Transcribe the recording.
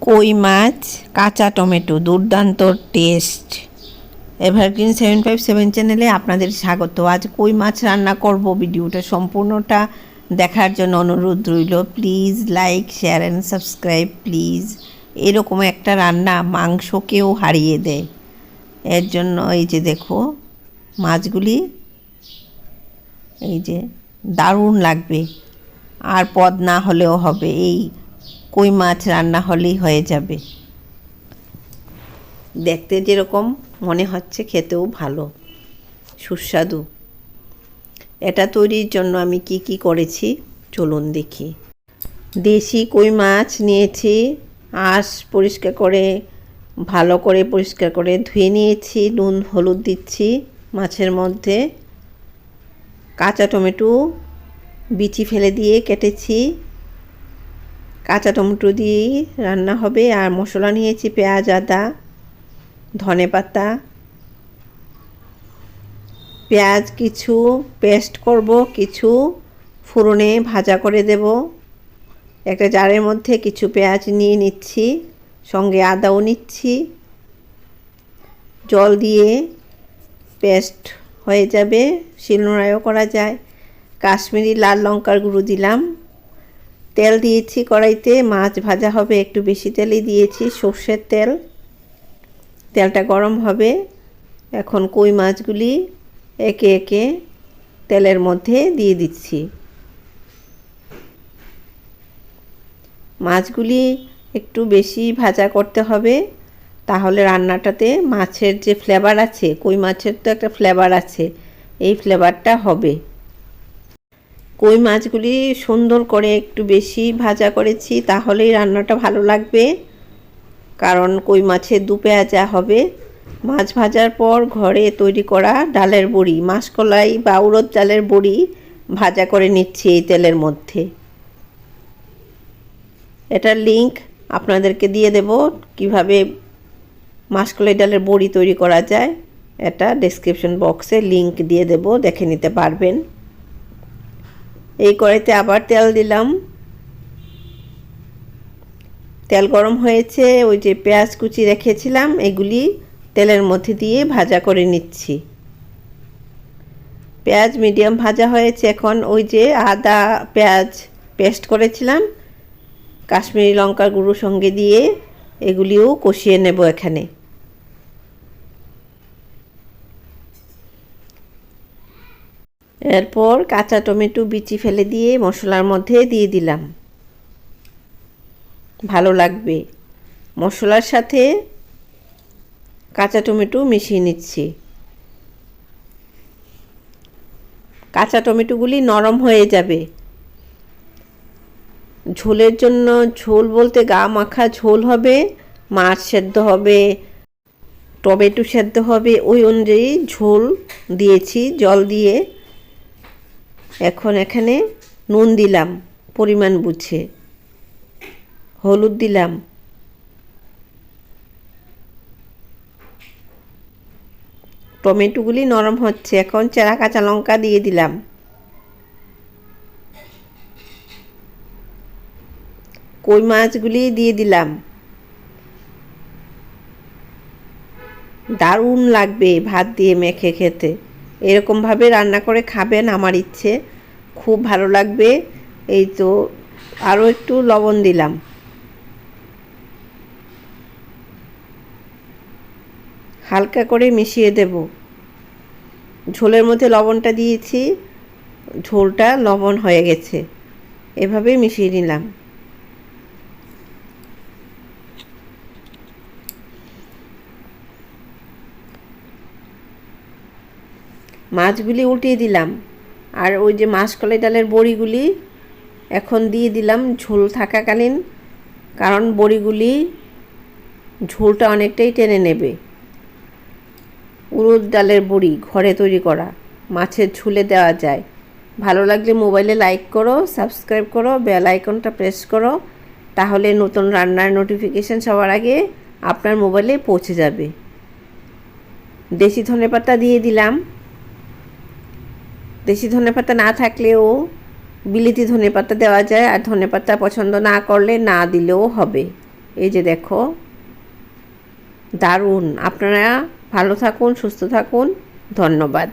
কই মাছ, কাঁচা টমেটো, দুর্দান্ত taste evergreen seven five seven চ্যানেলে আপনাদের স্বাগত। আজ কই মাছ রান্না করব? ভিডিওটা সম্পূর্ণটা দেখার জন্য অনুরোধ রইল। Please like share and subscribe please এরকম একটা রান্না মাংসকেও হারিয়ে দেয়। এর জন্য এই যে দেখো, মাছগুলি এই যে দারুণ লাগবে। আর পদ না হলেও হবে। এই কই মাছ রান্না হলেই হয়ে যাবে। দেখতে যেরকম মনে হচ্ছে খেতেও ভালো, সুস্বাদু। এটা তৈরির জন্য আমি কি কি করেছি চলুন দেখি। দেশি কই মাছ নিয়েছি, আঁশ পরিষ্কার করে, ভালো করে পরিষ্কার করে ধুয়ে নিয়েছি, নুন, হলুদ দিচ্ছি মাছের মধ্যে। কাঁচা টমেটো বিচি ফেলে দিয়ে কেটেছি। কাঁচা টমেটো দিয়েই রান্না হবে আর মশলা নিয়েছি পেঁয়াজ, আদা, ধনে পাতা। পেঁয়াজ কিছু পেস্ট করব, কিছু ফোড়নে ভাজা করে দেব। একটা জারের মধ্যে কিছু পেঁয়াজ নিয়ে নিচ্ছি, সঙ্গে আদাও নিচ্ছি। জল দিয়ে পেস্ট হয়ে যাবে, শিলনোড়ায়ও করা যায়। কাশ্মীরি লাল লঙ্কার গুঁড়ো দিলাম। তেল দিয়েছি কড়াইতে, মাছ ভাজা হবে, একটু বেশি তেলই দিয়েছি, সর্ষের তেল। তেলটা গরম হবে। এখন কই মাছগুলি একে একে তেলের মধ্যে দিয়ে দিচ্ছি। মাছগুলি একটু বেশি ভাজা করতে হবে, তাহলে রান্নাটাতে মাছের যে ফ্লেভার আছে, কই মাছের তো একটা ফ্লেভার আছে, এই ফ্লেভারটা হবে। কই মাছগুলি সুন্দর করে একটু বেশি ভাজা করেছি, তাহলেই রান্নাটা ভালো লাগবে। কারণ কই মাছের দু পেঁয়াজা হবে। মাছ ভাজার পর ঘরে তৈরি করা ডালের বড়ি, মাসকলাই বা উড়দ ডালের বড়ি ভাজা করে নিচ্ছি এই তেলের মধ্যে। এটার লিংক আপনাদেরকে দিয়ে দেব কীভাবে মাসকলাই ডালের বড়ি তৈরি করা যায়। এটা ডেসক্রিপশন বক্সে লিংক দিয়ে দেব, দেখে নিতে পারবেন। এই কড়াইতে আবার তেল দিলাম। তেল গরম হয়েছে, ওই যে পেঁয়াজ কুচি রেখেছিলাম, এগুলি তেলের মধ্যে দিয়ে ভাজা করে নিচ্ছি। পেঁয়াজ মিডিয়াম ভাজা হয়েছে, এখন ওই যে আদা পেঁয়াজ পেস্ট করেছিলাম, কাশ্মীরি লঙ্কার গুঁড়ো সঙ্গে দিয়ে এগুলিও কষিয়ে নেব এখানে। এরপর কাঁচা টমেটো বিচি ফেলে দিয়ে মশলার মধ্যে দিয়ে দিলাম। ভালো লাগবে। মশলার সাথে কাঁচা টমেটো মিশিয়ে নিচ্ছি। কাঁচা টমেটোগুলি নরম হয়ে যাবে। ঝোলের জন্য ঝোল বলতে গা মাখা ঝোল হবে, মাছ সেদ্ধ হবে, টমেটো সেদ্ধ হবে, ওই অনুযায়ী ঝোল দিয়েছি, জল দিয়ে। এখন এখানে নুন দিলাম, পরিমাণ বুঝে। হলুদ দিলাম। টমেটোগুলি নরম হচ্ছে, এখন চেরা কাঁচা লঙ্কা দিয়ে দিলাম। কই মাছগুলি দিয়ে দিলাম। দারুণ লাগবে ভাত দিয়ে মেখে খেতে। এরকমভাবে রান্না করে খাবেন আমার ইচ্ছে। খুব ভালো লাগবে। এই তো আরও একটু লবণ দিলাম। হালকা করে মিশিয়ে দেব। ঝোলের মধ্যে লবণটা দিয়েছি। ঝোলটা লবণ হয়ে গেছে। এভাবে মিশিয়ে নিলাম। মাছগুলি উল্টিয়ে দিলাম। আর ওই যে মাসকলাই ডালের বড়িগুলি এখন দিয়ে দিলাম ঝোল থাকাকালীন, কারণ বড়িগুলি ঝোলটা অনেকটাই টেনে নেবে। উড়দ ডালের বড়ি ঘরে তৈরি করা, মাছের ঝুলে দেওয়া যায়। ভালো লাগলে মোবাইলে লাইক করো, সাবস্ক্রাইব করো, বেল আইকনটা প্রেস করো, তাহলে নতুন রান্নার নোটিফিকেশান সবার আগে আপনার মোবাইলে পৌঁছে যাবে। দেশি ধনে পাতা দিয়ে দিলাম। দেশি ধনে পাতা না থাকলেও বিলিতি ধনে পাতা দেওয়া যায়, আর ধনে পাতা পছন্দ না করলে না দিলেও হবে। এই যে দেখো, দারুণ। আপনারা ভালো থাকুন, সুস্থ থাকুন। ধন্যবাদ।